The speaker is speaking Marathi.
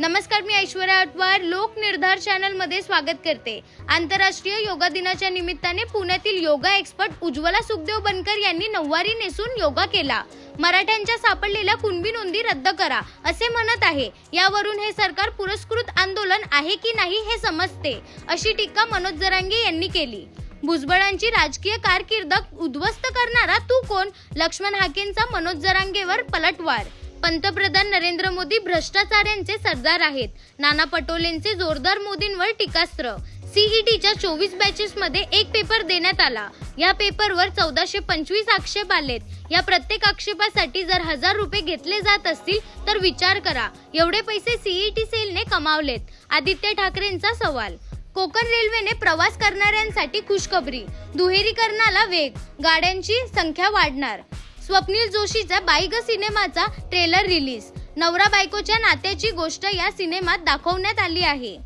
नमस्कार मी ऐश्वर्या अटवार लोक निर्धार चॅनलमध्ये स्वागत करते. आंतरराष्ट्रीय योगा दिनाच्या निमित्ताने पुण्यातील योगा एक्सपर्ट उज्ज्वला सुखदेव बनकर यांनी नऊवारी नेसून योगा केला. मराठ्यांच्या सापडलेल्या कुणबी नोंदी रद्द करा असे म्हणत आहे. यावरून हे सरकार पुरस्कृत आंदोलन आहे की नाही हे समजते अशी टीका मनोज जरांगे यांनी केली. भुजबळांची राजकीय कारकीर्द उद्ध्वस्त करणारा तू कोण? लक्ष्मण हाकेंचा मनोज जरांगेवर पलटवार पंतप्रधान नरेंद्र मोदी भ्रष्टाचाऱ्यांचे सरदार आहेत. नाना पटोलेंचे जोरदार मोदींवर टीकास्त्र. सीईटीच्या चोवीस बॅचेसमध्ये एक पेपर देण्यात आला. या पेपरवर चौदाशे पंचवीस आक्षेप आलेत. या प्रत्येक आक्षेपासाठी जर हजार रुपये घेतले जात असतील तर विचार करा. एवढे पैसे सीईटी सेलने कमावलेत. आदित्य ठाकरेंचा सवाल. कोकण रेल्वेने प्रवास करणाऱ्यांसाठी खुशखबरी. दुहेरीकरणाला वेग. गाड्यांची संख्या वाढणार. स्वप्नील जोशीचा बाईग सिनेमाचा ट्रेलर रिलीज नवरा बायकोच्या नात्याची गोष्ट या सिनेमात दाखवण्यात आली आहे.